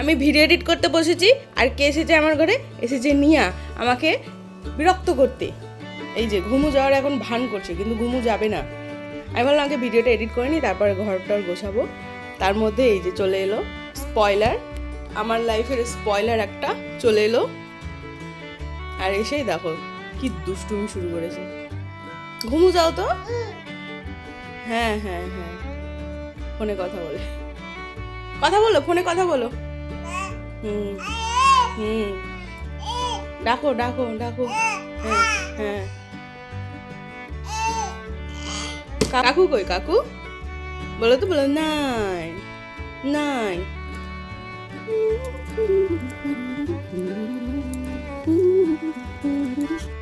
আমি video edit করতে বসেছি, আর কে এসেছে আমার ঘরে? এসেছে নিয়া আমাকে বিরক্ত করতে। এই যে, ঘুমু যাওয়ার এখন ভান করছে, কিন্তু ঘুমু যাবে না। আমি বললাম আগে ভিডিওটা এডিট করে নিই তারপরে ঘরটার গোছাবো। তার মধ্যে এই যে চলে এলো স্পয়লার আমার লাইফের স্পয়লার একটা চলে এলো। আর এসেই দেখো, কি দুষ্টুমি শুরু করেছে। ঘুমু যাও তো। হ্যাঁ হ্যাঁ হ্যাঁ। ফোনে কথা বলে। কথা বলো, ফোনে কথা বলো। হুম। হুম ডাকো ডাকো ডাকো। হ্যাঁ হ্যাঁ। কাকু কই, কাকু? বলো তো, বলো, নাই নাই।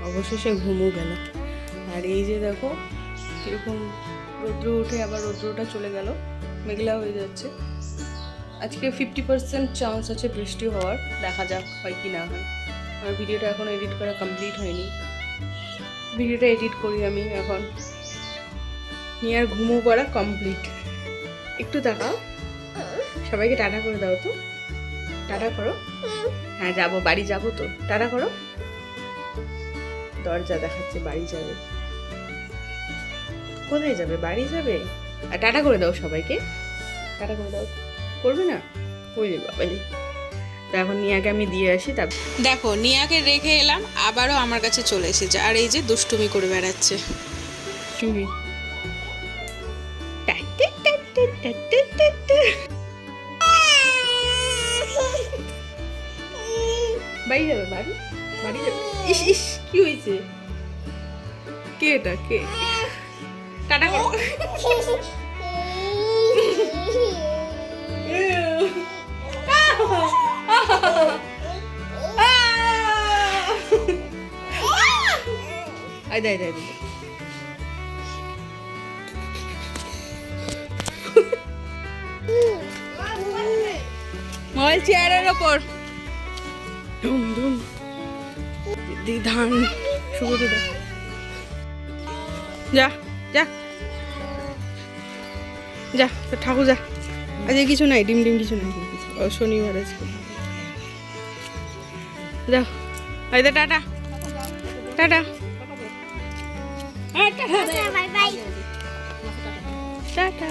অবশেষে ঘুমু গেল। আর এই যে দেখো, কীরকম রৌদ্র উঠে আবার রৌদ্রটা চলে গেল। মেঘলা হয়ে যাচ্ছে। আজকে ফিফটি পার্সেন্ট চান্স আছে বৃষ্টি হওয়ার, দেখা যাক হয় কি না হয়। আমার ভিডিওটা এখন এডিট করা কমপ্লিট হয়নি। ভিডিওটা এডিট করি আমি এখন। নিয়ে আর ঘুমো করা কমপ্লিট একটু তাকাও। সবাইকে টাটা করে দাও তো। টাটা করো। হ্যাঁ যাব, বাড়ি যাব তো। টাটা করো। দরজা দেখাচ্ছে, বাড়ি যাবে। কোথায় যাবে? বাড়ি যাবে? আর টাটা করে দাও সবাইকে। টাটা করে দাও। করবে না? ওই রে বাবা রে তো এখন নিয়াকে আমি দিয়ে আসি তারপর দেখো নিয়াকে রেখে এলাম আবারও আমার কাছে চলে এসেছে। আর এই যে দুষ্টুমি করে বেড়াচ্ছে। চুমি। বাড়ি যাবে বাড়ি? বাড়ি যাবে? ইস ইস কি হয়েছে? কে এটা? কে? টাটা করো। মোবাইল চেয়ারের ওপর ধুম ধুম শুভ যা যা যা তো ঠাকুর যা আজকে কিছু নাই ডিম ডিম কিছু নাই শনিবার আজকে যাও এই দে টাটা টাটা টাটা।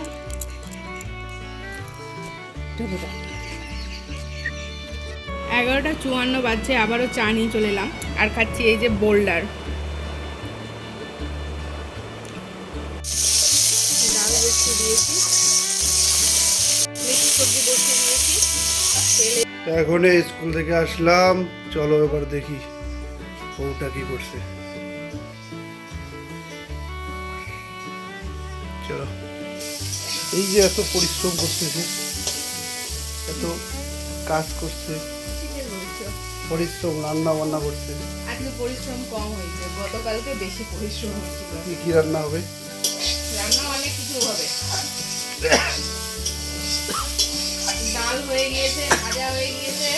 এগারোটা চুয়ান্ন বাজছে আবারও চা নিয়ে চলে এলাম। আর খাচ্ছি এই যে বোল্ডার। ডাল বসিয়ে দিয়েছি সবজি বসিয়ে দিয়েছি এখন এই স্কুল থেকে আসলাম। চলো এবার দেখি বউটা কি করছে। চলো এই যে এত পরিশ্রম করতেছে এত কাজ করছে পরিশ্রম রান্না বান্না করছে। আজকে পরিশ্রম কম হয়েছে গতকালকে বেশি পরিশ্রম হয়েছিল। কি কি রান্না হবে? রান্না অনেক কিছু হবে ডাল হয়ে গিয়েছে ভাজা হয়ে গিয়েছে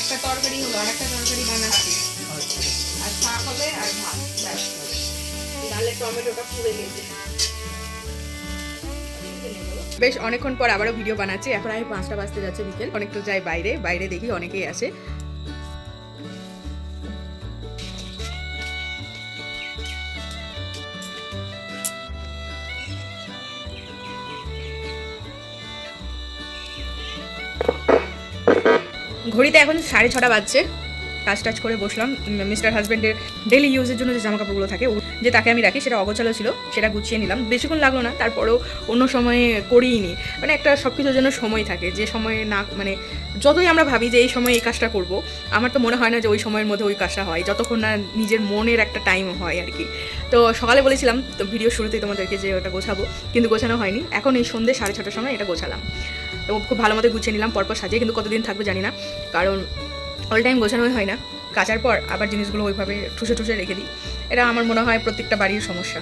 একটা তরকারি হলো আর একটা তরকারি বানাচ্ছি। আচ্ছা। আর শাক হবে আর ভাত টমেটোটা পুড়ে গেছে। বেশ অনেকক্ষণ পর আবারও ভিডিও বানাচ্ছি। এখন আমি পাঁচটা বাজতে যাচ্ছে বিকেল। অনেকটা যাই বাইরে। বাইরে দেখি অনেকেই আসে। ঘড়িতে এখন সাড়ে ছটা বাজছে। কাজ টাজ করে বসলাম। মিস্টার হাজব্যান্ডের ডেলি ইউজের জন্য যে জামা কাপড়গুলো থাকে যে তাকে আমি রাখি, সেটা অগোছালো ছিল, সেটা গুছিয়ে নিলাম। বেশিক্ষণ লাগল না, তারপরেও অন্য সময়ে করিই নি মানে একটা সব কিছুর জন্য সময় থাকে, যে সময়ে না মানে যতই আমরা ভাবি যে এই সময় এই কাজটা করব, আমার তো মনে হয় না যে ওই সময়ের মধ্যে ওই কাজটা হয়, যতক্ষণ না নিজের মনের একটা টাইম হয় আর কি। তো সকালে বলেছিলাম, তো ভিডিও শুরুতেই তোমাদেরকে যে ওটা গোছাবো, কিন্তু গোছানো হয়নি। এখন এই সন্ধ্যে সাড়ে ছটার সময় এটা গোছালাম। তো খুব ভালো মতো গুছিয়ে নিলাম, পরপর সাজিয়ে, কিন্তু কতদিন থাকবে জানি না, কারণ অল টাইম গোছানোই হয় না। কাচার পর আবার জিনিসগুলো ওইভাবে ঠুসে ঠুসে রেখে দিই। এটা আমার মনে হয় প্রত্যেকটা বাড়ির সমস্যা।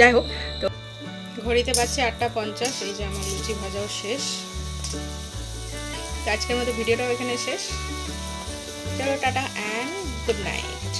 যাই হোক, তো ঘড়িতে বাজছে আটটা পঞ্চাশ, এই যে আমার লুচি ভাজাও শেষ। আজকের মতো ভিডিওটাও এখানে শেষ। চলো, টাটা অ্যান্ড গুড নাইট